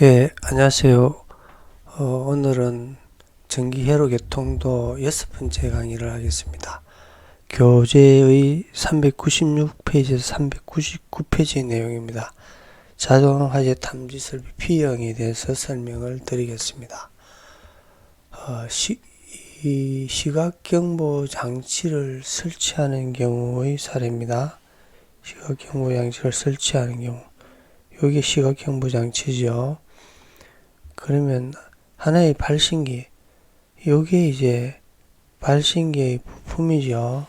예, 안녕하세요. 어, 오늘은 전기회로 교통도 여섯 번째 강의를 하겠습니다. 교재의 396페이지에서 399페이지 내용입니다. 자동화재 탐지 설비 P형에 대해서 설명을 드리겠습니다. 어, 시, 이 시각경보 장치를 설치하는 경우의 사례입니다. 시각경보 장치를 설치하는 경우. 여기 시각경보 장치죠. 그러면 하나의 발신기, 요게 이제 발신기의 부품이죠.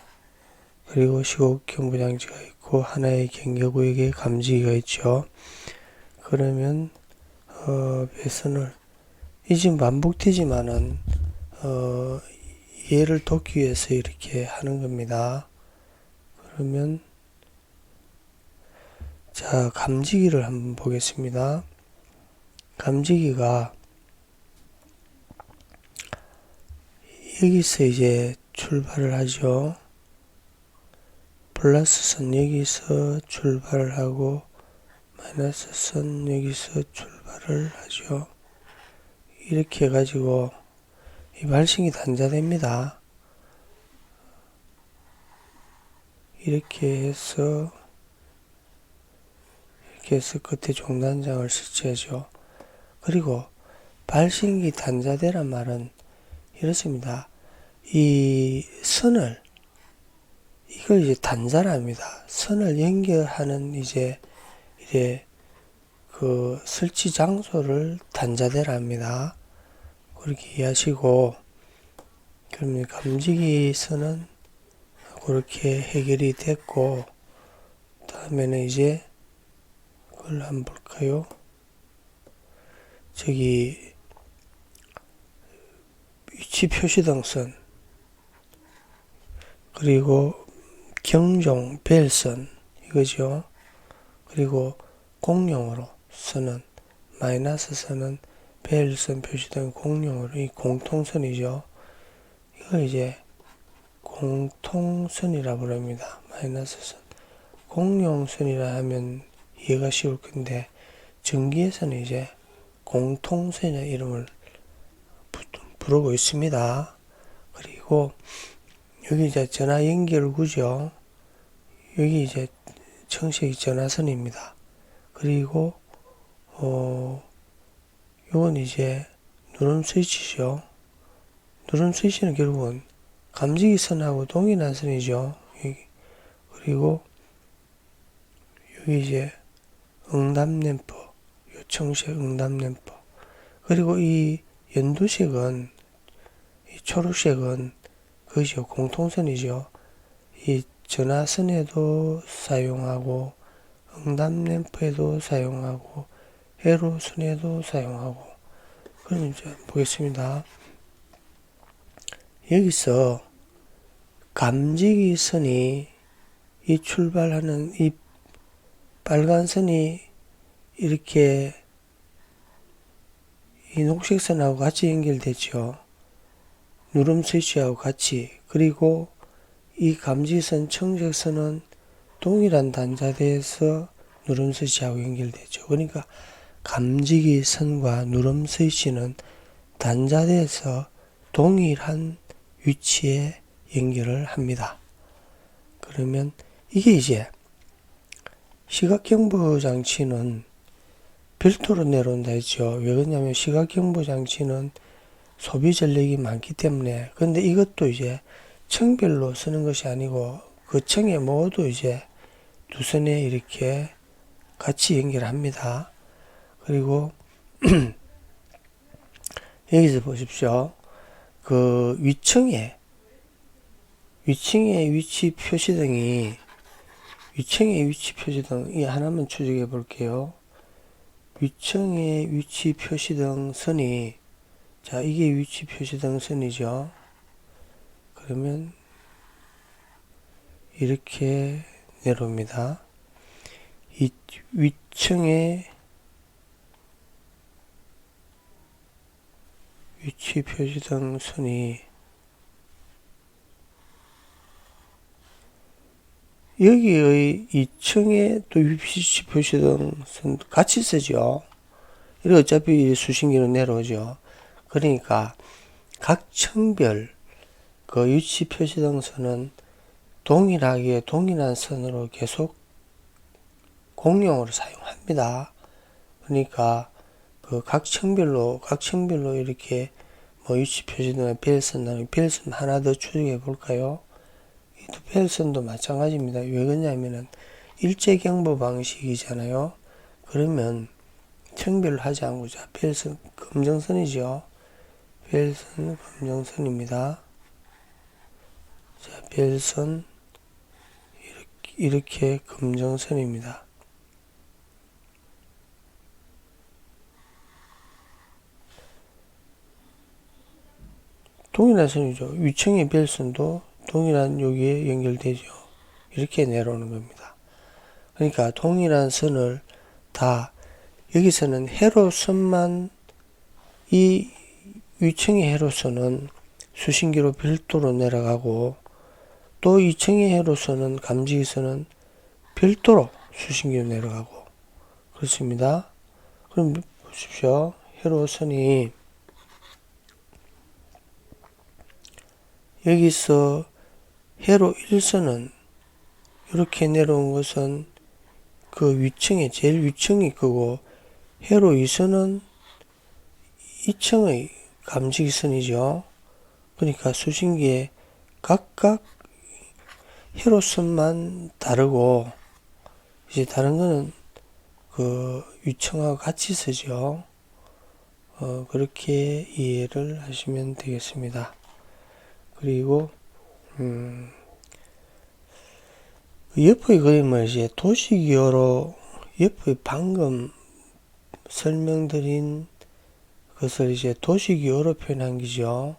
그리고 시각경보 장치가 있고 하나의 경계구역에 감지기가 있죠. 그러면 어, 배선을 이 지금 반복되지만은 어, 얘를 돕기 위해서 이렇게 하는 겁니다. 그러면 자, 감지기를 한번 보겠습니다. 감지기가 여기서 이제 출발을 하죠. 플러스 선 여기서 출발을 하고 마이너스 선 여기서 출발을 하죠. 이렇게 해가지고 이 발신기 단자됩니다. 이렇게 해서 해서 끝에 종단장을 설치하죠. 그리고 발신기 단자대란 말은 이렇습니다. 이 선을 이걸 이제 단자랍니다. 선을 연결하는 이제 이제 그 설치 장소를 단자대랍니다. 그렇게 이해하시고 그러면 감지기 선은 그렇게 해결이 됐고 다음에는 이제 그걸 한번 볼까요? 저기 위치 표시 등선 그리고 경종 벨선 이거죠. 그리고 공용으로 쓰는 마이너스 선은 벨선 표시등 공용으로 이 공통선이죠. 이걸 이제 공통선이라 부릅니다. 마이너스 선. 공용선이라 하면 이해가 쉬울 건데 전기에서는 이제 공통선의 이름을 부르고 있습니다. 그리고 여기 이제 전화 연결구죠. 여기 이제 청색 전화선입니다. 그리고 어 요건 이제 누름 스위치죠. 누름 스위치는 결국은 감지기 선하고 동일한 선이죠. 여기. 그리고 여기 이제 응답 램프, 요청식 응답 램프. 그리고 이 연두색은 이 초록색은 그것이요 공통선이죠. 이 전화선에도 사용하고 응답 램프에도 사용하고 회로선에도 사용하고 그럼 이제 보겠습니다. 여기서 감지기 선이 이 출발하는 이 빨간 선이 이렇게 이 녹색 선하고 같이 연결되죠. 누름 스위치하고 같이 그리고 이 감지선 청색선은 동일한 단자대에서 누름 스위치하고 연결되죠. 그러니까 감지기 선과 누름 스위치는 단자대에서 동일한 위치에 연결을 합니다. 그러면 이게 이제 시각경보 장치는 별도로 내려온다 했죠. 왜 그러냐면 시각경보 장치는 소비 전력이 많기 때문에 근데 이것도 이제 층별로 쓰는 것이 아니고 그 층에 모두 이제 두 선에 이렇게 같이 연결합니다. 그리고 여기서 보십시오. 그 위층에 위층의 위치 표시등이 위층의 위치 표시등 이 하나만 추적해 볼게요. 위층의 위치 표시등 선이 자 이게 위치 표시등 선이죠. 그러면 이렇게 내려옵니다. 이 위층의 위치 표시등 선이 여기의 2층에 또 위치 표시등 선 같이 쓰죠. 이거 어차피 수신기로 내려오죠. 그러니까 각 층별 그 위치 표시등 선은 동일하게 동일한 선으로 계속 공용으로 사용합니다. 그러니까 그 각 층별로 각 층별로 이렇게 뭐 위치 표시등의 벨선 나누 벨선 하나 더 추적해 볼까요? 이 벨선도 마찬가지입니다. 왜 그러냐면은 일제 경보 방식이잖아요. 그러면 층별로 하지 않고 자 벨선 검정선이죠. 벨선 검정선입니다. 자 벨선 이렇게, 이렇게 검정선입니다. 동일한 선이죠. 위층의 벨선도 동일한 여기에 연결되죠. 이렇게 내려오는 겁니다. 그러니까 동일한 선을 다 여기서는 해로선만 이 위층의 해로선은 수신기로 별도로 내려가고 또 2층의 해로선은 감지기선은 별도로 수신기로 내려가고 그렇습니다. 그럼 보십시오. 해로선이 여기서 해로 1선은 이렇게 내려온 것은 그 위층에 제일 위층이 끄고 해로 2선은 2층의 감지기선이죠. 그러니까 수신기에 각각 해로선만 다르고 이제 다른 거는 그 위층하고 같이 쓰죠. 어, 그렇게 이해를 하시면 되겠습니다. 그리고 음, 옆의 그림을 이제 도식이어로 옆의 방금 설명드린 것을 이제 도식이어로 표현한 기죠.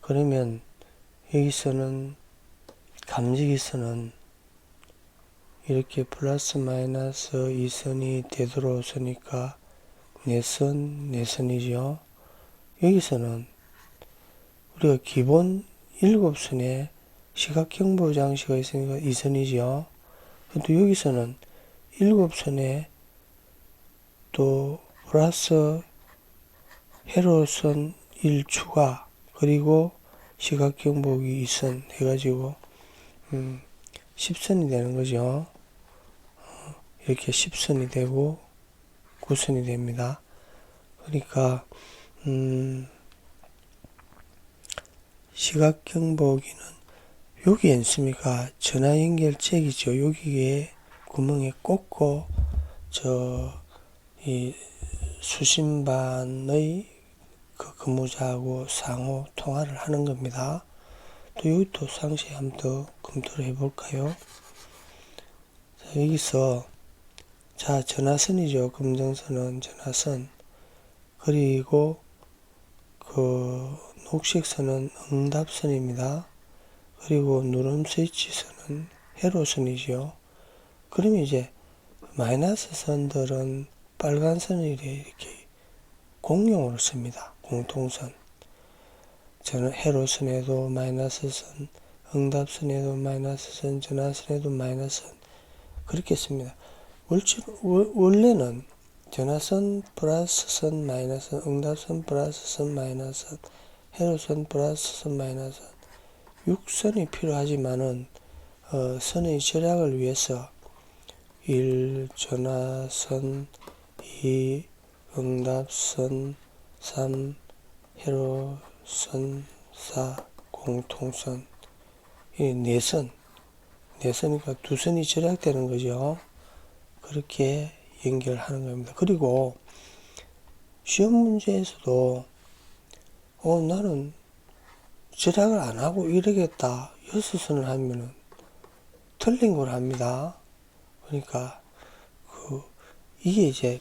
그러면 여기서는 감지기선은 이렇게 플러스 마이너스 2선이 되돌아오니까 4선, 4선이죠. 여기서는 우리가 기본 7선에 시각경보 장치가 있으니까 2선이죠. 근데 여기서는 7선에 또 플러스 회로선 1 추가 그리고 시각경보기 2선 해가지고 음, 10선이 되는 거죠. 어, 이렇게 10선이 되고 9선이 됩니다. 그러니까 음, 시각경 보기는 여기 있습니까? 전화 연결책이죠. 여기에 구멍에 꽂고 저 이 수신반의 그 근무자하고 상호 통화를 하는 겁니다. 또 여기 또 상세히 한번 더 검토를 해볼까요? 자, 여기서 자 전화선이죠. 검정선은 전화선 그리고 그 녹색선은 응답선입니다. 그리고 누름 스위치선은 회로선이죠. 그러면 이제 마이너스 선들은 빨간 선을 이렇게 공용으로 씁니다. 공통선. 저는 회로선에도 마이너스 선, 응답선에도 마이너스 선, 전화선에도 마이너스 선. 그렇게 씁니다. 원래는 전화선 플러스 선 마이너스 선, 응답선 플러스 선 마이너스 선, 회로선 플러스 선 마이너스 선. 6선이 필요하지만은 어, 선의 절약을 위해서 1 전화선 2 응답선 3 회로선 4 공통선 이 4선 4선이니까 두 선이 절약되는 거죠. 그렇게 연결하는 겁니다. 그리고 시험 문제에서도 어 나는 절약을 안 하고 이러겠다 여섯 선을 하면은 틀린 걸 합니다. 그러니까 그 이게 이제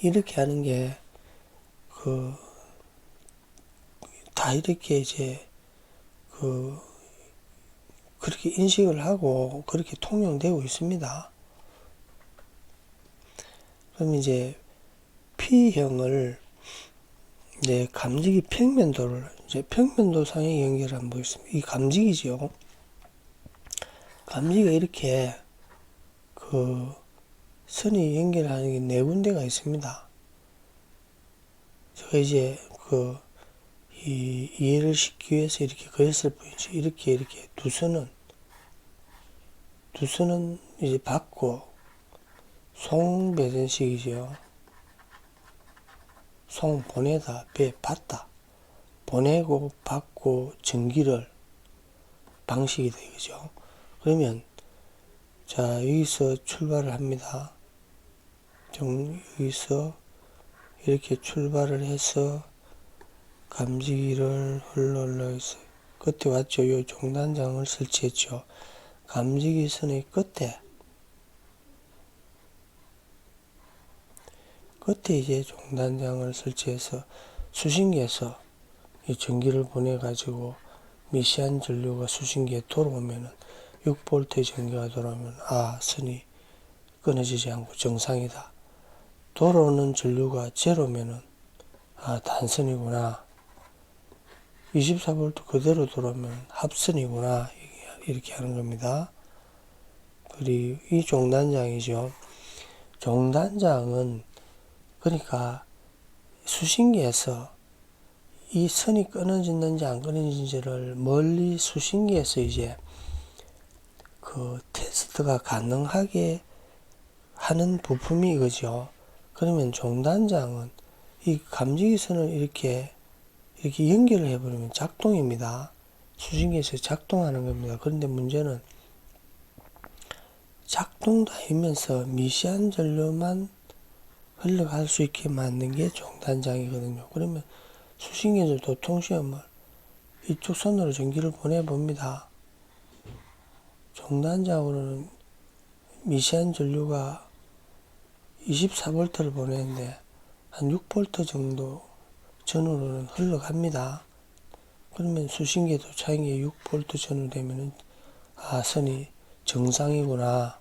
이렇게 하는 게 그 다 이렇게 이제 그 그렇게 인식을 하고 그렇게 통용되고 있습니다. 그럼 이제 P형을 이제 감지기 평면도를 이제 평면도상에 연결 한번 보겠습니다. 이 감지기죠. 감지기가 이렇게 그 선이 연결하는 게 네 군데가 있습니다. 제가 이제 그, 이, 이해를 시키기 위해서 이렇게 그렸을 뿐이지. 이렇게, 이렇게 두 손은, 두 손은 이제 받고, 송배전식이죠. 송 보내다, 배 받다. 보내고, 받고, 전기를 방식이다, 이거죠. 그러면, 자, 여기서 출발을 합니다. 정, 여기서 이렇게 출발을 해서 감지기를 흘러 올라가서 끝에 왔죠. 요 종단장을 설치했죠. 감지기 선의 끝에 끝에 이제 종단장을 설치해서 수신기에서 이 전기를 보내 가지고 미시한 전류가 수신기에 돌아오면은 6볼트의 전기가 돌아오면 아 선이 끊어지지 않고 정상이다. 돌아오는 전류가 제로면은 아 단선이구나. 24V 그대로 돌아오면 합선이구나 이렇게 하는 겁니다. 그리고 이 종단장이죠. 종단장은 그러니까 수신기에서 이 선이 끊어지는지 안 끊어지는지를 멀리 수신기에서 이제 그 테스트가 가능하게 하는 부품이 이거죠. 그러면 종단장은 이 감지기 선을 이렇게 이렇게 연결을 해버리면 작동입니다. 수신기에서 작동하는 겁니다. 그런데 문제는 작동도 하면서 미시한 전류만 흘러갈 수 있게 만든 게 종단장이거든요. 그러면 수신기에서 도통시험을 이쪽 선으로 전기를 보내봅니다. 종단장으로는 미시한 전류가 24V를 보내는데 한 6V 정도 전후로는 흘러갑니다. 그러면 수신기에 도착한 게 6V 전후 되면은 아 선이 정상이구나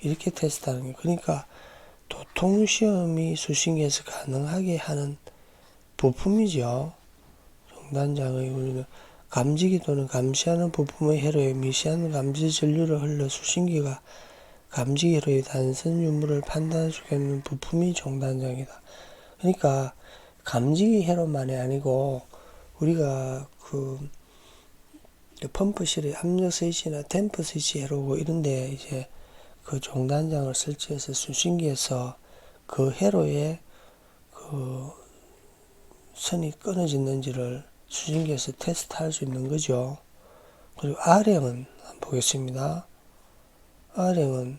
이렇게 테스트하는 게 그러니까 도통 시험이 수신기에서 가능하게 하는 부품이죠. 종단장의 우리는 감지기 또는 감시하는 부품의 회로에 미시한 감지 전류를 흘러 수신기가 감지기로의 단선 유무를 판단할 수 있는 부품이 종단장이다. 그러니까 감지기 회로만이 아니고 우리가 그 펌프실의 압력 스위치나 템퍼 스위치 회로고 이런데 이제 그 종단장을 설치해서 수신기에서 그 회로에 그 선이 끊어졌는지를 수신기에서 테스트할 수 있는 거죠. 그리고 한번 보겠습니다. R행은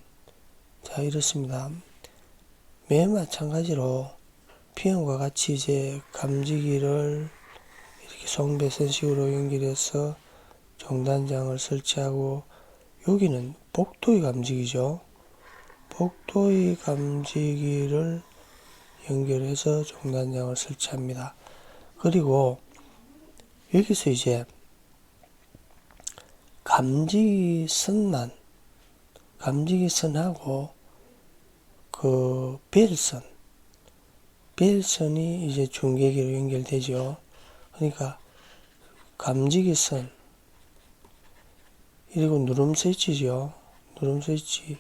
자 이렇습니다. 매 마찬가지로 P형과 같이 이제 감지기를 이렇게 송배선식으로 연결해서 종단장을 설치하고 여기는 복도의 감지기죠. 복도의 감지기를 연결해서 종단장을 설치합니다. 그리고 여기서 이제 감지기 선만 감지기 선하고 그 벨선 벨선이 이제 중계기로 연결되죠. 그러니까 감지기 선 그리고 누름 스위치죠. 누름 스위치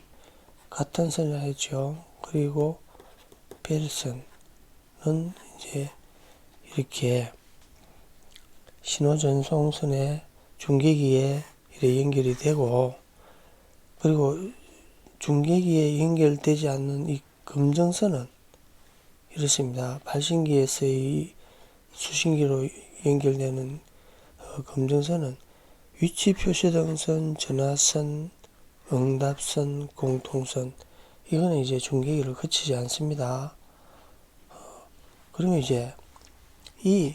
같은 선을 했죠. 그리고 벨선은 이제 이렇게 신호 전송선에 중계기에 연결이 되고 그리고 중계기에 연결되지 않는 이 검정선은 이렇습니다. 발신기에서의 수신기로 연결되는 어, 검정선은 위치 표시등선, 전화선, 응답선, 공통선 이거는 이제 중계기를 거치지 않습니다. 어, 그러면 이제 이,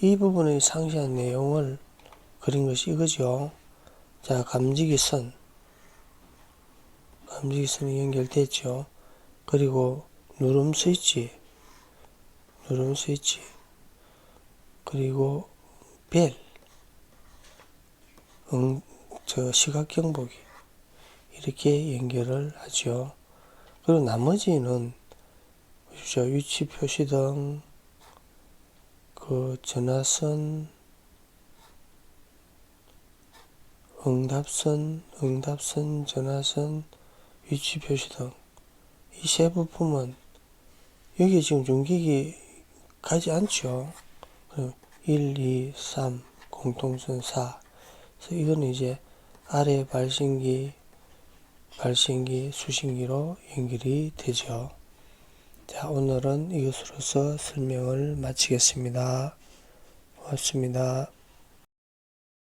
이 부분의 상세한 내용을 그린 것이 이거죠. 자, 감지기 선. 감지기 선이 연결됐죠. 그리고 누름 스위치. 누름 스위치. 그리고 벨. 응, 저 시각 경보기. 이렇게 연결을 하죠. 그리고 나머지는 보십시오. 위치 표시등, 그 전화선, 응답선, 응답선, 전화선, 위치 표시등 이 세 부품은 여기 지금 중기기 가지 않죠. 그럼 1, 2, 3 공통선 4. 그래서 이거는 이제 아래 발신기, 발신기, 수신기로 연결이 되죠. 자, 오늘은 이것으로서 설명을 마치겠습니다. 고맙습니다.